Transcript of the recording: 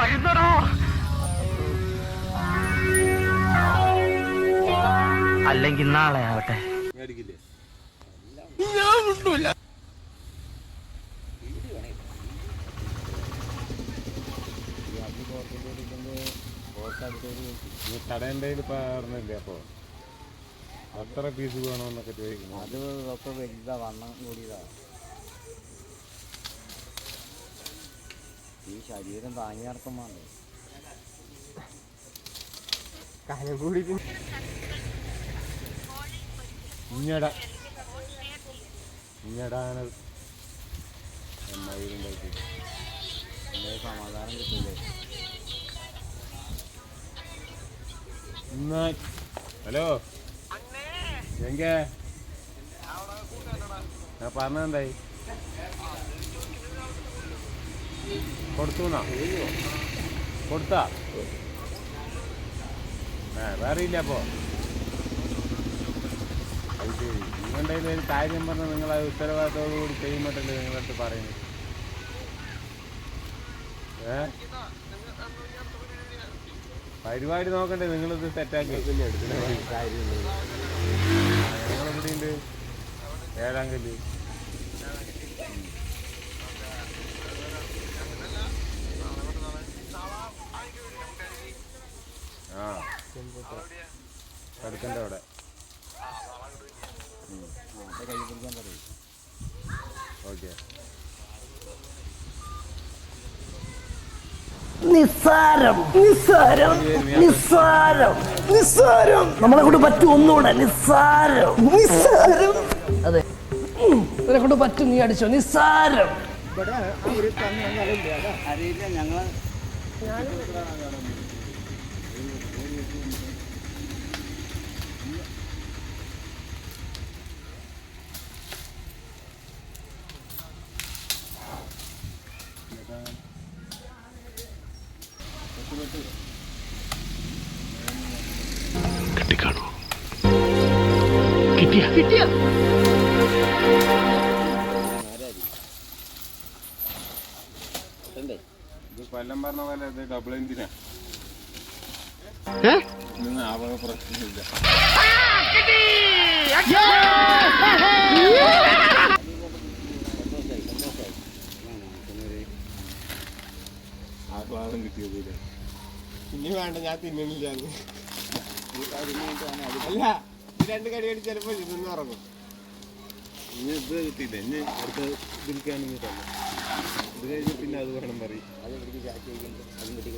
വരുന്നടോ. അല്ലെങ്കിൽ നാളെ ആവട്ടെ. ഞാൻ നീ കടേന്റെ പറഞ്ഞില്ലേ അപ്പോൾ എത്ര പീസ് വേണമെന്നൊക്കെ ചോദിക്കുന്നു. അത് ഒക്കെ വലുതാ വണ്ണം കൂടിയതാ. ഈ ശരീരം താങ്ങി നടക്കും വേണ്ടേ? ഇഞ്ഞട ഇഞ്ഞടാണ് മയിലുണ്ടാക്കി നമ്മൾ സമാധാനം കിട്ടില്ലേ ഹലോ? എങ്കേ? ഞാൻ പറഞ്ഞെന്തായി കൊടുത്താ? ഏ വേറെ ഇല്ല അപ്പോ. അത് ശരി. നിങ്ങളുടെ ഒരു കാര്യം പറഞ്ഞാൽ നിങ്ങൾ അത് ഉത്തരവാദിത്തോടു കൂടി ചെയ്യുമ്പോഴല്ലേ അടുത്ത് പറയുന്നത്. ഏ? പരിപാടി നോക്കണ്ടേ നിങ്ങളിത് സെറ്റാക്കി. ഞങ്ങളെവിടെയുണ്ട്? ഏഴാം കല്ല് ആ കടുക്കന്റെ അവിടെ. ഓക്കെ. നിസ്സാരം നിസ്സാരം നിസ്സാരം നിസ്സാരം. നമ്മളെ കൊണ്ട് പറ്റും ഒന്നുകൂടെ നിസ്സാരം. നിസ്സാരം. അതെ. ഇവരെ കൊണ്ട് പറ്റും നീ അടിച്ചോ. നിസ്സാരം. അറിയില്ല. ഞങ്ങൾ ഇത് കൊല്ലം പറഞ്ഞ പോലെ ഇത് ഡബിൾ എഞ്ചിനാ ഇന്ന് ആവക പ്രശ്നമില്ല. ആ സന്തോഷായി ആഹ്ലാദം കിട്ടിയത് ഇനി വേണ്ട ഞാൻ തിന്നണില്ല അല്ല ഈ രണ്ട് കടി കടി ചിലപ്പോ ഇതൊന്നും ഇറങ്ങും ഇനി ഇത് കിട്ടിയില്ല. ഇനി അടുത്ത ഇതിരിക്കാണെങ്കിൽ തന്നെ ഇത് കഴിഞ്ഞ് പിന്നെ അത് വേണം പറയും. പിടിച്ച് ചാക്കി കിട്ടി